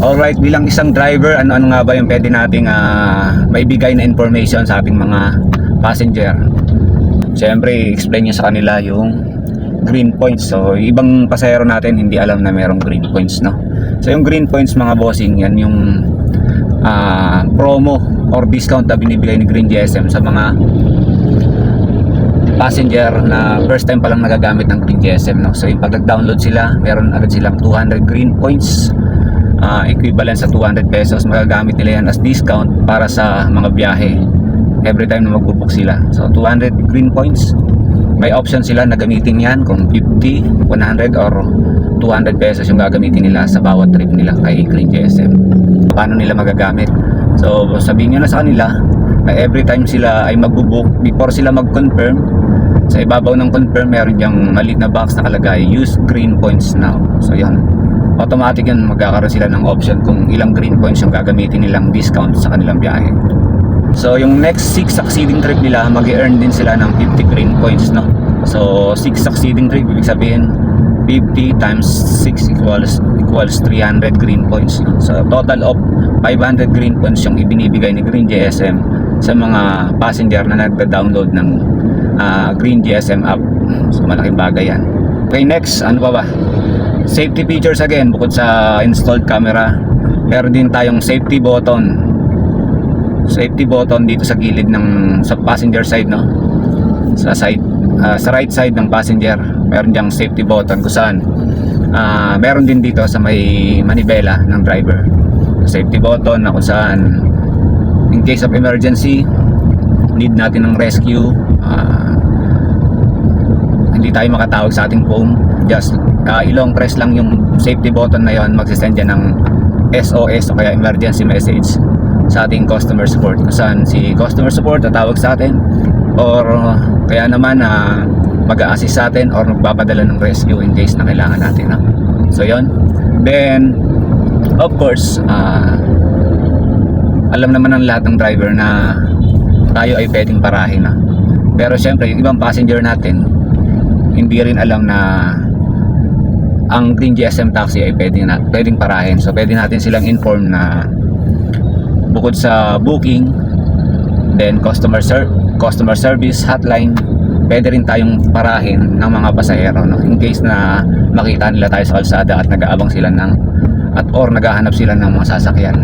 Alright, bilang isang driver, ano-ano nga ba yung pwede nating ah, maibigay na information sa ating mga passenger? Siyempre, explain nyo sa kanila yung green points. So, ibang pasahero natin hindi alam na merong green points, no? So, yung green points mga bossing, yan yung ah, promo or discount na binibigay ni Green GSM sa mga passenger na first time pa lang nagagamit ng Green GSM no? so yung pag nag-download sila meron agad silang 200 green points ah, equivalent sa 200 pesos magagamit nila yan as discount para sa mga biyahe. Every time na magbubook sila. So 200 green points. May option sila na gamitin yan kung 50, 100 or 200 pesos yung gagamitin nila sa bawat trip nila kay Green GSM paano nila magagamit? So sabihin nyo na sa kanila na every time sila ay magbubook before sila mag-confirm sa ibabaw ng confirm meron diyang maliit na box na kalagay use green points now. So yan automatic yan magkakaroon sila ng option kung ilang green points yung gagamitin nilang discount sa kanilang biyahe so yung next 6 succeeding trip nila mag earn din sila ng 50 green points no so 6 succeeding trip ibig sabihin 50 times 6 equals equals 300 green points no? so total of 500 green points yung ibinibigay ni Green GSM sa mga passenger na nagda-download ng ah, Green GSM app. So malaking bagay yan. Okay, next, ano pa ba? Safety features again, bukod sa installed camera, meron din tayong safety button. Safety button dito sa gilid ng sa passenger side, no? Sa side, ah, sa right side ng passenger, meron diyang safety button kung saan ah, meron din dito sa may manibela ng driver. Safety button na kung saan in case of emergency need natin ng rescue ah, hindi tayo makatawag sa ating phone just ah, ilong press lang yung safety button na yon magsisend yan ng SOS o kaya emergency message sa ating customer support kung saan si customer support tatawag sa atin or kaya naman na mag-a-assist sa atin or magpapadala ng rescue in case na kailangan natin no? so yon then of course ah, alam naman ng lahat ng driver na tayo ay pwedeng parahin na. Pero syempre, yung ibang passenger natin, hindi rin alam na ang Green GSM taxi ay pwedeng, na, pwedeng parahin. So, pwede natin silang inform na bukod sa booking, then customer ser customer service hotline, pwede rin tayong parahin ng mga pasahero no? in case na makita nila tayo sa kalsada at nag-aabang sila ng at or naghahanap sila ng mga sasakyan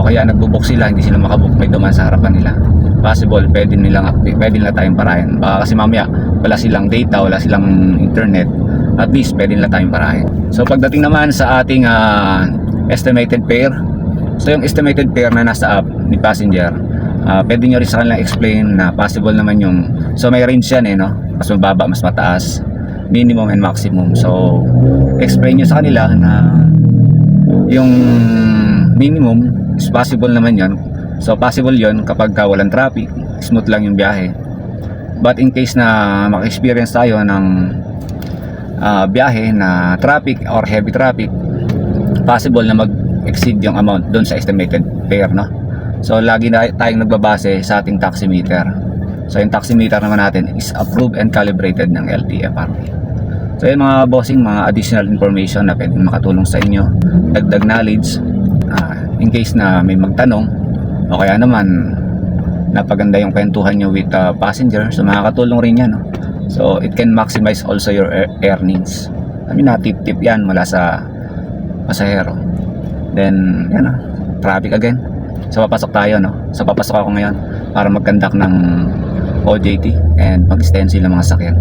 o kaya nagbubook sila hindi sila makabook may duman sa harapan nila possible pwede nilang pwede nila tayong parahin. Baka kasi mamaya wala silang data wala silang internet at least pwede nila tayong parahin. So pagdating naman sa ating ah, estimated fare so yung estimated fare na nasa app ni passenger ah, pwede nyo rin sa kanila explain na possible naman yung so may range yan eh no? Mas mababa mas mataas minimum and maximum. So explain nyo sa kanila na yung minimum is possible naman yon so possible yon kapag ka walang traffic smooth lang yung biyahe. But in case na maka-experience tayo ng ah, biyahe na traffic or heavy traffic possible na mag-exceed yung amount doon sa estimated fare no? So lagi na tayong nagbabase sa ating taximeter. So yung taximeter naman natin is approved and calibrated ng LTFRB So yun mga bossing, mga additional information na pwedeng makatulong sa inyo. Dagdag knowledge ah, in case na may magtanong o kaya naman napaganda yung kwentuhan nyo with uh, passenger. So makakatulong rin yan. No? So it can maximize also your ear- earnings. I mean, natip-tip yan mula sa pasahero. Then, yan na, traffic again. So papasok tayo, no? So papasok ako ngayon para mag-conduct ng OJT and mag-stencil ng mga sakyan.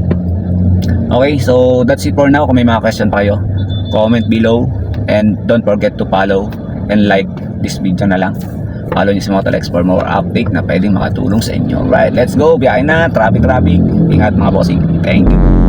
Okay, so that's it for now. Kung may mga question pa kayo, comment below and don't forget to follow and like this video na lang. Follow niyo si Motelex for more update na pwedeng makatulong sa inyo. Right, let's go. Biyahe na. Traffic, traffic. Ingat mga bossing. Thank you.